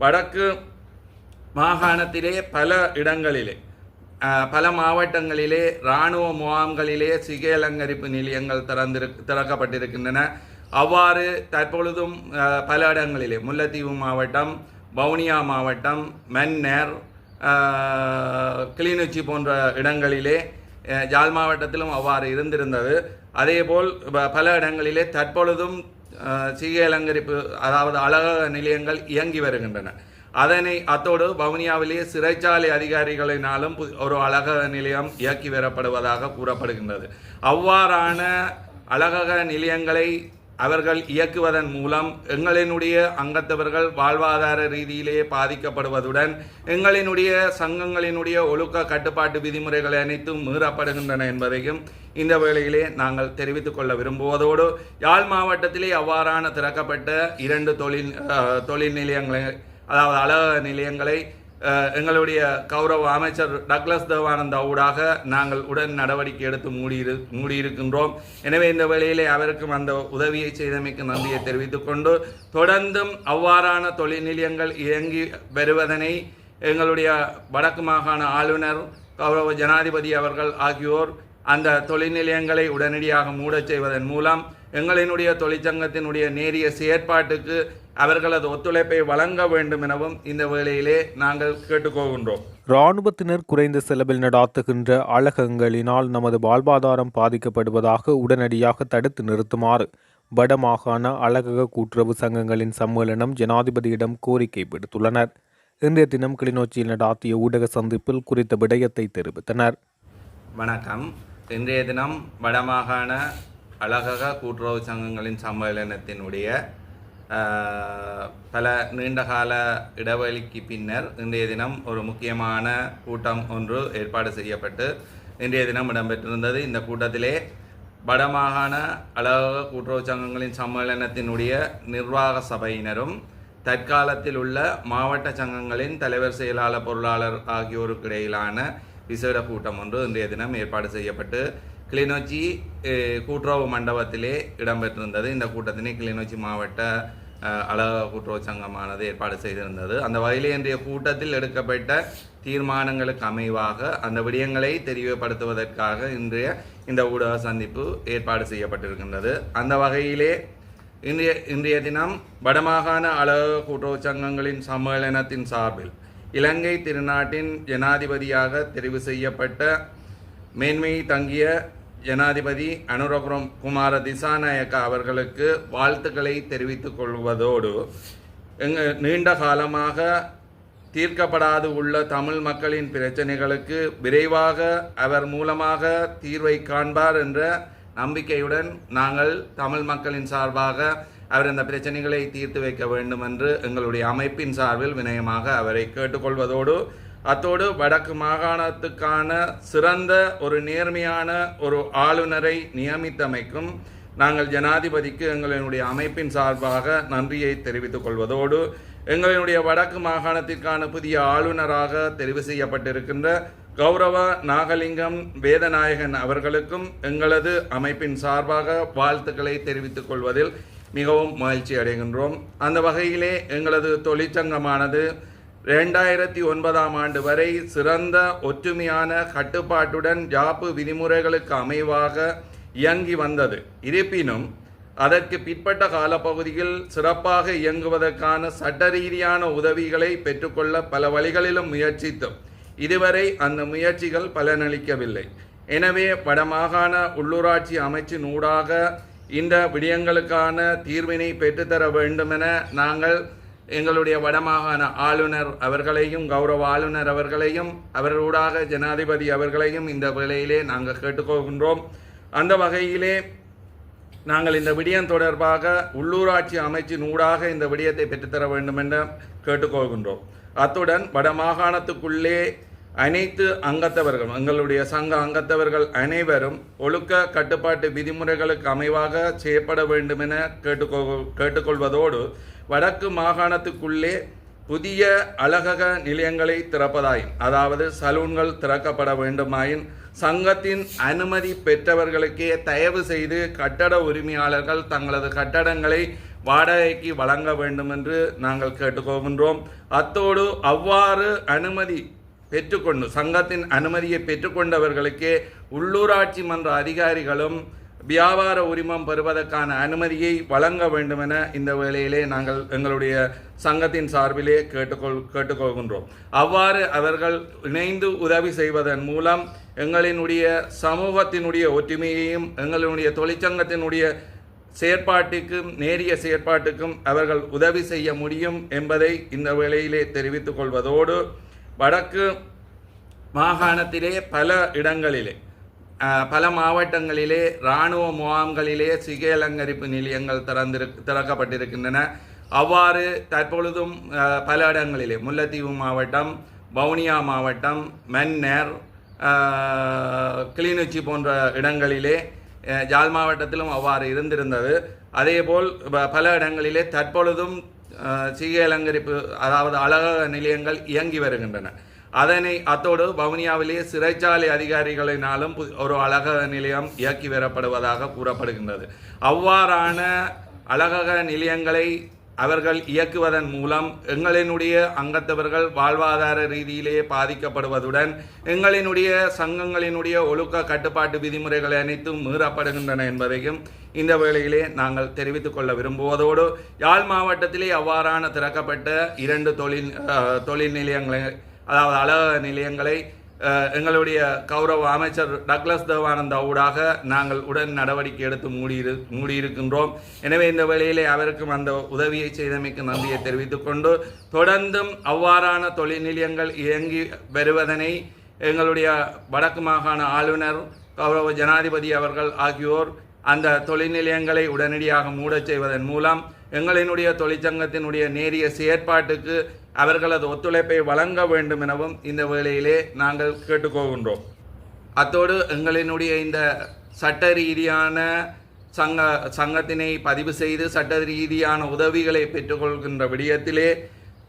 வடக்கு மாகாணத்திலே பல இடங்களிலே பல மாவட்டங்களிலே இராணுவ முகாம்களிலே சிகை அலங்கரிப்பு நிலையங்கள் திறந்திரு திறக்கப்பட்டிருக்கின்றன அவ்வாறு தற்பொழுதும் பல இடங்களிலே முல்லைத்தீவு மாவட்டம் வவுனியா மாவட்டம் மன்னர் கிளிநொச்சி போன்ற இடங்களிலே ஜால் யாழ் மாவட்டத்திலும் அவ்வாறு இருந்திருந்தது அதேபோல் ப- பல இடங்களிலே தற்பொழுதும் சிகை அலங்கரிப்பு அதாவது அழக நிலையங்கள் இயங்கி வருகின்றன. அதனை அத்தோடு வவுனியாவிலேயே சிறைச்சாலை அதிகாரிகளினாலும் ஒரு அழக நிலையம் இயக்கி வரப்படுவதாக கூறப்படுகின்றது. அவ்வாறான அழகக நிலையங்களை அவர்கள் இயக்குவதன் மூலம் எங்களினுடைய அங்கத்தவர்கள் வாழ்வாதார ரீதியிலே பாதிக்கப்படுவதுடன் எங்களினுடைய சங்கங்களினுடைய ஒழுக்க கட்டுப்பாட்டு விதிமுறைகள் அனைத்தும் மீறப்படுகின்றன என்பதையும் இந்த வேளையிலே நாங்கள் தெரிவித்துக் கொள்ள விரும்புவதோடு யாழ் மாவட்டத்திலே அவ்வாறான திறக்கப்பட்ட இரண்டு தொழில் தொழில் நிலையங்களை அதாவது அழக நிலையங்களை எங்களுடைய கௌரவ அமைச்சர் டக்ளஸ் தேவானந்தா ஊடாக நாங்கள் உடன் நடவடிக்கை எடுத்து மூடியிரு மூடியிருக்கின்றோம். எனவே இந்த வேளையிலே அவருக்கும் அந்த உதவியை செய்தமைக்கு நன்றியை தெரிவித்துக் கொண்டு தொடர்ந்தும் அவ்வாறான தொழில் நிலையங்கள் இயங்கி வருவதனை எங்களுடைய வடக்கு மாகாண ஆளுநர் கௌரவ ஜனாதிபதி அவர்கள் ஆகியோர் அந்த தொழில் நிலையங்களை உடனடியாக மூடச் செய்வதன் மூலம் எங்களினுடைய தொழிற்சங்கத்தினுடைய நேரிய செயற்பாட்டுக்கு அவர்களது ஒத்துழைப்பை வழங்க வேண்டும் எனவும் இந்த வேளையிலே நாங்கள் கேட்டுக்கொள்கின்றோம். இராணுவத்தினர் குறைந்த செலவில் நடாத்துகின்ற அழகங்களினால் நமது வாழ்வாதாரம் பாதிக்கப்படுவதாக உடனடியாக தடுத்து நிறுத்துமாறு வடமாகாண அழகக கூட்டுறவு சங்கங்களின் சம்மேளனம் ஜனாதிபதியிடம் கோரிக்கை விடுத்துள்ளனர். இன்றைய தினம் கிளிநொச்சியில் நடாத்திய ஊடக சந்திப்பில் குறித்த விடயத்தை தெரிவித்தனர். வணக்கம். இன்றைய தினம் வடமாகாண அழகக கூட்டுறவு சங்கங்களின் சம்மேளனத்தினுடைய பல நீண்டகால இடைவெளிக்கு பின்னர் இன்றைய தினம் ஒரு முக்கியமான கூட்டம் ஒன்று ஏற்பாடு செய்யப்பட்டு இன்றைய தினம் இடம்பெற்றிருந்தது. இந்த கூட்டத்திலே வடமாகாண அழக கூட்டுறவு சங்கங்களின் சம்மேளனத்தினுடைய நிர்வாக சபையினரும் தற்காலத்தில் உள்ள மாவட்ட சங்கங்களின் தலைவர் செயலாளர் பொருளாளர் ஆகியோருக்கு இடையிலான விசேட கூட்டம் ஒன்று இன்றைய தினம் ஏற்பாடு செய்யப்பட்டு கிளிநொச்சி கூட்டுறவு மண்டபத்திலே இடம்பெற்றிருந்தது. இந்த கூட்டத்தினை கிளிநொச்சி மாவட்ட அழக கூட்டுறவு சங்கமானது ஏற்பாடு செய்திருந்தது. அந்த வகையில் இன்றைய கூட்டத்தில் எடுக்கப்பட்ட தீர்மானங்களுக்கு அமைவாக அந்த விடயங்களை தெரியப்படுத்துவதற்காக இன்றைய இந்த ஊடக சந்திப்பு ஏற்பாடு செய்யப்பட்டிருக்கின்றது. அந்த வகையிலே இன்றைய இன்றைய தினம் வடமாகாண அழகு கூட்டுறவு சங்கங்களின் சம்மேளனத்தின் சார்பில் இலங்கை திருநாட்டின் ஜனாதிபதியாக தெரிவு செய்யப்பட்ட மேன்மை தங்கிய ஜனாதிபதி அனுரபுரம் குமார திசாநாயக்க அவர்களுக்கு வாழ்த்துக்களை தெரிவித்துக் கொள்வதோடு எங்கள் நீண்ட காலமாக தீர்க்கப்படாது உள்ள தமிழ் மக்களின் பிரச்சனைகளுக்கு விரைவாக அவர் மூலமாக தீர்வை காண்பார் என்ற நம்பிக்கையுடன் நாங்கள் தமிழ் மக்களின் சார்பாக அவர் இந்த பிரச்சனைகளை தீர்த்து வைக்க வேண்டும் என்று எங்களுடைய அமைப்பின் சார்பில் வினயமாக அவரை கேட்டுக்கொள்வதோடு அத்தோடு வடக்கு மாகாணத்துக்கான சிறந்த ஒரு நேர்மையான ஒரு ஆளுநரை நியமித்தமைக்கும் நாங்கள் ஜனாதிபதிக்கு எங்களுடைய அமைப்பின் சார்பாக நன்றியை தெரிவித்துக் கொள்வதோடு எங்களினுடைய வடக்கு மாகாணத்திற்கான புதிய ஆளுநராக தெரிவு செய்யப்பட்டிருக்கின்ற கௌரவ நாகலிங்கம் வேதநாயகன் அவர்களுக்கும் எங்களது அமைப்பின் சார்பாக வாழ்த்துக்களை தெரிவித்துக் கொள்வதில் மிகவும் மகிழ்ச்சி அடைகின்றோம். அந்த வகையிலே எங்களது தொழிற்சங்கமானது ரெண்டாயிரத்தி ஒன்பதாம் ஆண்டு வரை சிறந்த ஒற்றுமையான கட்டுப்பாட்டுடன் ஜாப்பு விதிமுறைகளுக்கு அமைவாக இயங்கி வந்தது. இருப்பினும் அதற்கு பிற்பட்ட காலப்பகுதியில் சிறப்பாக இயங்குவதற்கான சட்ட ரீதியான உதவிகளை பெற்றுக்கொள்ள பல வழிகளிலும் முயற்சித்தோம். இதுவரை அந்த முயற்சிகள் பலனளிக்கவில்லை. எனவே வடமாகாண உள்ளூராட்சி அமைச்சின் ஊடாக இந்த விடயங்களுக்கான தீர்வினை பெற்றுத்தர வேண்டுமென நாங்கள் எங்களுடைய வடமாகாண ஆளுநர் அவர்களையும் கௌரவ ஆளுநர் அவர்களையும் அவர்களூடாக ஜனாதிபதி அவர்களையும் இந்த வேளையிலே நாங்கள் கேட்டுக்கொள்கின்றோம். அந்த வகையிலே நாங்கள் இந்த விடயம் தொடர்பாக உள்ளூராட்சி அமைச்சின் ஊடாக இந்த விடயத்தை பெற்றுத்தர வேண்டும் என்று கேட்டுக்கொள்கின்றோம். அத்துடன் வடமாகாணத்துக்குள்ளே அனைத்து அங்கத்தவர்கள் எங்களுடைய சங்க அங்கத்தவர்கள் அனைவரும் ஒழுக்க கட்டுப்பாட்டு விதிமுறைகளுக்கு அமைவாக செய்யப்பட வேண்டும் என கேட்டுக்கொள் கேட்டுக்கொள்வதோடு வடக்கு மாகாணத்துக்குள்ளே புதிய அழகக நிலையங்களை திறப்பதாயின் அதாவது சலூன்கள் திறக்கப்பட வேண்டுமாயின் சங்கத்தின் அனுமதி பெற்றவர்களுக்கே தயவு செய்து கட்டட உரிமையாளர்கள் தங்களது கட்டடங்களை வாடகைக்கு வழங்க வேண்டும் என்று நாங்கள் கேட்டுக்கொள்கின்றோம். அத்தோடு அவ்வாறு அனுமதி பெற்றுக்கொண்டு சங்கத்தின் அனுமதியை பெற்றுக்கொண்டவர்களுக்கே உள்ளூராட்சி மன்ற அதிகாரிகளும் வியாபார உரிமம் பெறுவதற்கான அனுமதியை வழங்க வேண்டுமென இந்த வேளையிலே நாங்கள் எங்களுடைய சங்கத்தின் சார்பிலே கேட்டுக்கொள் கேட்டுக்கொள்கின்றோம். அவ்வாறு அவர்கள் இணைந்து உதவி செய்வதன் மூலம் எங்களினுடைய சமூகத்தினுடைய ஒற்றுமையையும் எங்களுடைய தொழிற்சங்கத்தினுடைய செயற்பாட்டுக்கும் நேரிய செயற்பாட்டுக்கும் அவர்கள் உதவி செய்ய முடியும் என்பதை இந்த வேளையிலே தெரிவித்துக் கொள்வதோடு வடக்கு மாகாணத்திலே பல இடங்களிலே பல மாவட்டங்களிலே இராணுவ முகாம்களிலே சிகை அலங்கரிப்பு நிலையங்கள் திறந்திரு திறக்கப்பட்டிருக்கின்றன. அவ்வாறு தற்பொழுதும் பல இடங்களிலே முல்லைத்தீவு மாவட்டம் வவுனியா மாவட்டம் மன்னர் கிளிநொச்சி போன்ற இடங்களிலே ஜால் மாவட்டத்திலும் அவ்வாறு இருந்திருந்தது. அதேபோல் பல இடங்களிலே தற்பொழுதும் சிகை அலங்கரிப்பு அதாவது அழக நிலையங்கள் இயங்கி வருகின்றன. அதனை அத்தோடு வவுனியாவிலே சிறைச்சாலை அதிகாரிகளினாலும் பு- ஒரு அழக நிலையம் இயக்கி வரப்படுவதாக கூறப்படுகின்றது. அவ்வாறான அழகக நிலையங்களை அவர்கள் இயக்குவதன் மூலம் எங்களினுடைய அங்கத்தவர்கள் வாழ்வாதார ரீதியிலே பாதிக்கப்படுவதுடன் எங்களினுடைய சங்கங்களினுடைய ஒழுக்க கட்டுப்பாட்டு விதிமுறைகள் அனைத்தும் மீறப்படுகின்றன என்பதையும் இந்த வேளையிலே நாங்கள் தெரிவித்துக் கொள்ள விரும்புவதோடு யாழ் மாவட்டத்திலே அவ்வாறான திறக்கப்பட்ட இரண்டு தொழில் தொழில் நிலையங்களை அதாவது அழக நிலையங்களை எங்களுடைய கௌரவ அமைச்சர் டக்ளஸ் தேவானந்த் ஊடாக நாங்கள் உடன் நடவடிக்கை எடுத்து மூடியிரு மூடியிருக்கின்றோம். எனவே இந்த வேளையிலே அவருக்கும் அந்த உதவியை செய்தமைக்கு நன்றியை தெரிவித்துக் கொண்டு தொடர்ந்தும் அவ்வாறான தொழில் நிலையங்கள் இயங்கி வருவதனை எங்களுடைய வடக்கு மாகாண ஆளுநர் கௌரவ ஜனாதிபதி அவர்கள் ஆகியோர் அந்த தொழில் நிலையங்களை உடனடியாக மூடச் செய்வதன் மூலம் எங்களினுடைய தொழிற்சங்கத்தினுடைய நேரிய செயற்பாட்டுக்கு அவர்களது ஒத்துழைப்பை வழங்க வேண்டும் எனவும் இந்த வேளையிலே நாங்கள் கேட்டுக்கொள்கின்றோம். அத்தோடு எங்களினுடைய இந்த சட்ட ரீதியான சங்க சங்கத்தினை பதிவு செய்து சட்ட ரீதியான உதவிகளை பெற்றுக்கொள்கின்ற விடயத்திலே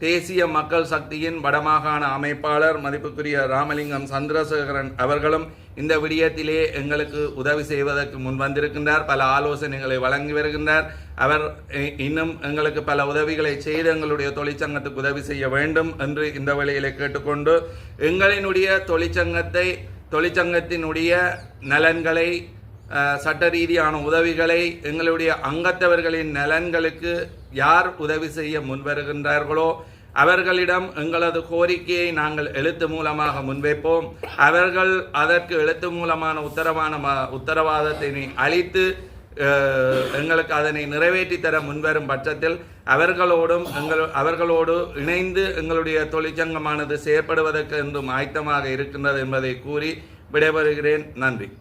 தேசிய மக்கள் சக்தியின் வடமாகாண அமைப்பாளர் மதிப்புக்குரிய ராமலிங்கம் சந்திரசேகரன் அவர்களும் இந்த விடயத்திலே எங்களுக்கு உதவி செய்வதற்கு முன் வந்திருக்கின்றார். பல ஆலோசனைகளை வழங்கி வருகின்றார். அவர் இன்னும் எங்களுக்கு பல உதவிகளை செய்து எங்களுடைய தொழிற்சங்கத்துக்கு உதவி செய்ய வேண்டும் என்று இந்த வழியிலே கேட்டுக்கொண்டு எங்களினுடைய தொழிற்சங்கத்தை தொழிற்சங்கத்தினுடைய நலன்களை சட்ட ரீதியான உதவிகளை எங்களுடைய அங்கத்தவர்களின் நலன்களுக்கு யார் உதவி செய்ய முன்வருகின்றார்களோ அவர்களிடம் எங்களது கோரிக்கையை நாங்கள் எழுத்து மூலமாக முன்வைப்போம். அவர்கள் அதற்கு எழுத்து மூலமான உத்தரவான ம- உத்தரவாதத்தினை அளித்து அஹ், எங்களுக்கு அதனை நிறைவேற்றி தர முன்வரும் பட்சத்தில் அவர்களோடும் எங்கள் அவர்களோடு இணைந்து எங்களுடைய தொழிற்சங்கமானது செயற்படுவதற்கு என்றும் ஆயத்தமாக இருக்கின்றது என்பதை கூறி விடைபெறுகிறேன். நன்றி.